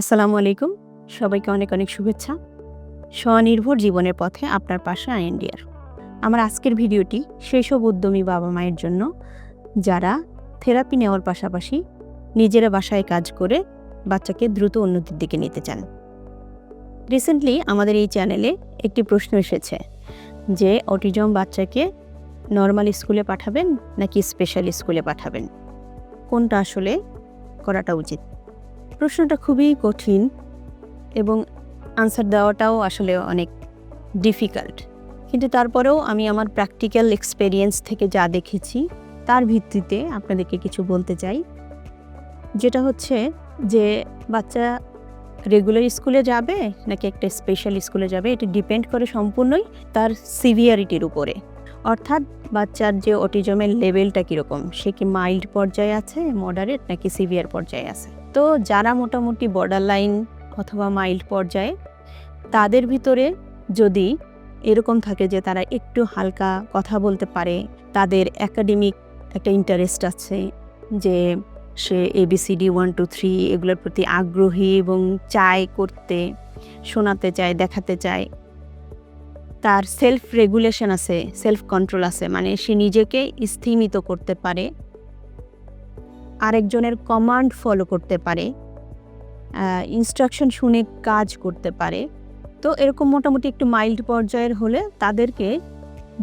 আসসালামু আলাইকুম। সবাইকে অনেক অনেক শুভেচ্ছা। স্বনির্ভর জীবনের পথে আপনার পাশে আইএনডিআর আমার আজকের ভিডিওটি সেই সব উদ্যমী বাবা মায়ের জন্য, যারা থেরাপি নেওয়ার পাশাপাশি নিজেরা বাসায় কাজ করে বাচ্চাকে দ্রুত উন্নতির দিকে নিতে চান। রিসেন্টলি আমাদের এই চ্যানেলে একটি প্রশ্ন এসেছে যে, অটিজম বাচ্চাকে নর্মাল স্কুলে পাঠাবেন নাকি স্পেশাল স্কুলে পাঠাবেন? কোনটা আসলে করাটা উচিত? প্রশ্নটা খুবই কঠিন এবং আনসার দেওয়াটাও আসলে অনেক ডিফিকাল্ট কিন্তু তারপরেও আমি আমার প্র্যাকটিক্যাল এক্সপেরিয়েন্স থেকে যা দেখেছি, তার ভিত্তিতে আপনাদেরকে কিছু বলতে চাই। যেটা হচ্ছে যে, বাচ্চা রেগুলার স্কুলে যাবে নাকি একটা স্পেশাল স্কুলে যাবে, এটা ডিপেন্ড করে সম্পূর্ণই তার সিভিয়ারিটির উপরে। অর্থাৎ বাচ্চার যে অটিজমের লেভেলটা কীরকম, সে কি মাইল্ড পর্যায়ে আছে মডারেট নাকি সিভিয়ার পর্যায়ে আছে? তো যারা মোটামুটি বর্ডার লাইন অথবা মাইল্ড পর্যায়ে, তাদের ভিতরে যদি এরকম থাকে যে তারা একটু হালকা কথা বলতে পারে, তাদের একাডেমিক একটা ইন্টারেস্ট আছে যে সে এবিসিডি ওয়ান টু থ্রি এগুলোর প্রতি আগ্রহী এবং চায় করতে, শোনাতে চায়, দেখাতে চায়। তার সেলফ রেগুলেশন আছে সেলফ কন্ট্রোল আছে মানে সে নিজেকে স্থিমিত করতে পারে। আরেকজনের কমান্ড ফলো করতে পারে ইনস্ট্রাকশন শুনে কাজ করতে পারে। তো এরকম মোটামুটি একটু মাইল্ড পর্যায়ের হলে তাদেরকে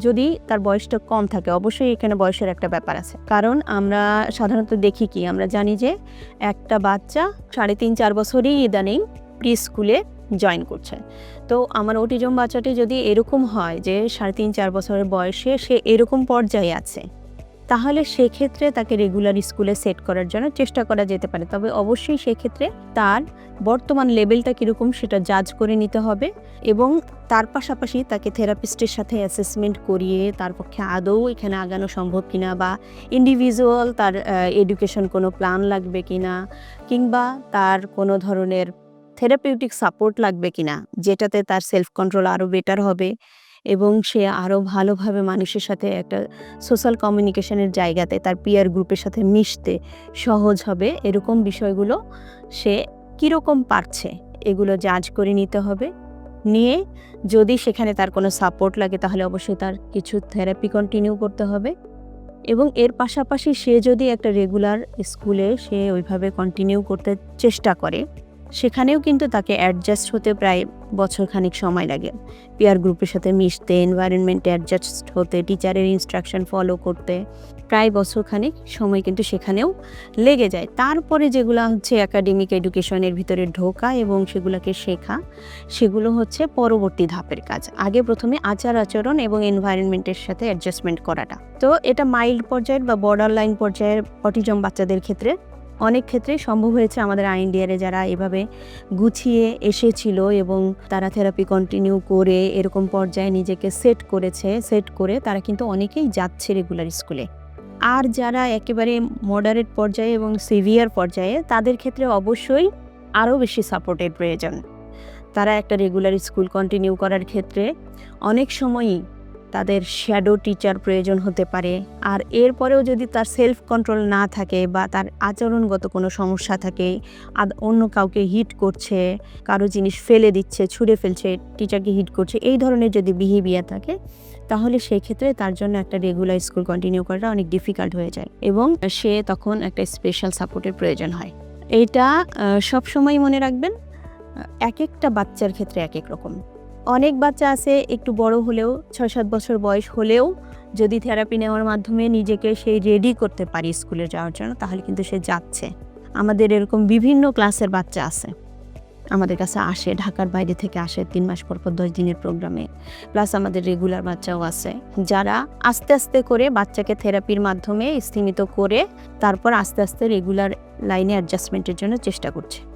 যদি তার বয়সটা কম থাকে, অবশ্যই এখানে বয়সের একটা ব্যাপার আছে। কারণ আমরা সাধারণত দেখি কি, আমরা জানি যে একটা বাচ্চা সাড়ে তিন, চার বছরই ইদানিং প্রি স্কুলে জয়েন করছে। তো আমার ওটিজম বাচ্চাটি যদি এরকম হয় যে সাড়ে তিন, চার বছরের বয়সে সে এরকম পর্যায়ে আছে তাহলে সেক্ষেত্রে তাকে রেগুলার স্কুলে সেট করার জন্য চেষ্টা করা যেতে পারে। তবে অবশ্যই সেক্ষেত্রে তার বর্তমান লেভেলটা কীরকম সেটা জাজ করে নিতে হবে এবং তার পাশাপাশি তাকে থেরাপিস্টের সাথে অ্যাসেসমেন্ট করিয়ে তার পক্ষে আদৌ এখানে আগানো সম্ভব কিনা বা ইন্ডিভিজুয়াল তার এডুকেশন কোনো প্ল্যান লাগবে কিনা কিংবা তার কোনো ধরনের থেরাপিউটিক সাপোর্ট লাগবে কিনা যেটাতে তার সেলফ কন্ট্রোল আরও বেটার হবে। এবং সে আরও ভালোভাবে মানুষের সাথে একটা সোশ্যাল কমিউনিকেশনের জায়গাতে তার পিয়ার গ্রুপের সাথে মিশতে সহজ হবে। এরকম বিষয়গুলো সে কীরকম পারছে এগুলো জাজ করে নিতে হবে। নিয়ে যদি সেখানে তার কোনো সাপোর্ট লাগে তাহলে অবশ্যই তার কিছু থেরাপি কন্টিনিউ করতে হবে। এবং এর পাশাপাশি সে যদি একটা রেগুলার স্কুলে সে ওইভাবে কন্টিনিউ করতে চেষ্টা করে সেখানেও কিন্তু তাকে অ্যাডজাস্ট হতে প্রায় বছর খানিক সময় লাগে। পিয়ার গ্রুপের সাথে মিশতে এনভায়রনমেন্টে অ্যাডজাস্ট হতে টিচারের ইনস্ট্রাকশন ফলো করতে, প্রায় বছর খানিক সময় কিন্তু সেখানেও লেগে যায়। তারপরে যেগুলো হচ্ছে একাডেমিক এডুকেশনের ভিতরে ঢোকা এবং সেগুলোকে শেখা, সেগুলো হচ্ছে পরবর্তী ধাপের কাজ। আগে প্রথমে আচার আচরণ এবং এনভায়রনমেন্টের সাথে অ্যাডজাস্টমেন্ট করাটা। তো এটা মাইল্ড পর্যায়ের বা বর্ডার লাইন পর্যায়ের অটিজম বাচ্চাদের ক্ষেত্রে অনেক ক্ষেত্রেই সম্ভব হয়েছে আমাদের আইনডিয়ারে যারা এভাবে গুছিয়ে এসেছিল এবং তারা থেরাপি কন্টিনিউ করে এরকম পর্যায়ে নিজেকে সেট করেছে সেট করে তারা কিন্তু অনেকেই যাচ্ছে রেগুলার স্কুলে আর যারা একেবারে মডারেট পর্যায়ে এবং সিভিয়ার পর্যায়ে, তাদের ক্ষেত্রে অবশ্যই আরও বেশি সাপোর্টের প্রয়োজন। তারা একটা রেগুলার স্কুল কন্টিনিউ করার ক্ষেত্রে অনেক সময়ই তাদের শ্যাডো টিচার প্রয়োজন হতে পারে। আর এরপরেও যদি তার সেলফ কন্ট্রোল না থাকে বা তার আচরণগত কোনো সমস্যা থাকে, আর অন্য কাউকে হিট করছে, কারও জিনিস ফেলে দিচ্ছে, ছুঁড়ে ফেলছে টিচারকে হিট করছে, এই ধরনের যদি বিহেভিয়ার থাকে, তাহলে সেই ক্ষেত্রে তার জন্য একটা রেগুলার স্কুল কন্টিনিউ করাটা অনেক ডিফিকাল্ট হয়ে যায় এবং সে তখন একটা স্পেশাল সাপোর্টের প্রয়োজন হয়। এইটা সবসময় মনে রাখবেন এক একটা বাচ্চার ক্ষেত্রে এক এক রকম। অনেক বাচ্চা আছে, একটু বড় হলেও ছয় সাত বছর বয়স হলেও যদি থেরাপি নেওয়ার মাধ্যমে নিজেকে সেই রেডি করতে পারি স্কুলে যাওয়ার জন্য, তাহলে কিন্তু সে যাচ্ছে। আমাদের এরকম বিভিন্ন ক্লাসের বাচ্চা আছে। আমাদের কাছে আসে, ঢাকার বাইরে থেকে আসে তিন মাস পর পর দশ দিনের প্রোগ্রামে প্লাস আমাদের রেগুলার বাচ্চাও আছে। যারা আস্তে আস্তে করে বাচ্চাকে থেরাপির মাধ্যমে স্থিমিত করে, তারপর আস্তে আস্তে রেগুলার লাইনে অ্যাডজাস্টমেন্টের জন্য চেষ্টা করছে।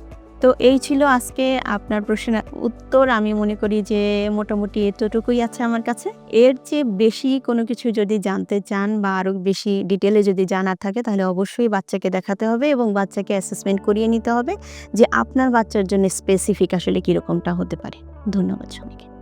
তো এই ছিল আজকে আপনার প্রশ্নের উত্তর। আমি মনে করি যে মোটামুটি এতটুকুই আছে আমার কাছে। এর চেয়ে বেশি কোনো কিছু যদি জানতে চান বা আরও বেশি ডিটেলে যদি জানার থাকে, তাহলে অবশ্যই বাচ্চাকে দেখাতে হবে এবং বাচ্চাকে অ্যাসেসমেন্ট করিয়ে নিতে হবে যে আপনার বাচ্চার জন্য স্পেসিফিক আসলে কীরকমটা হতে পারে। ধন্যবাদ সবাইকে।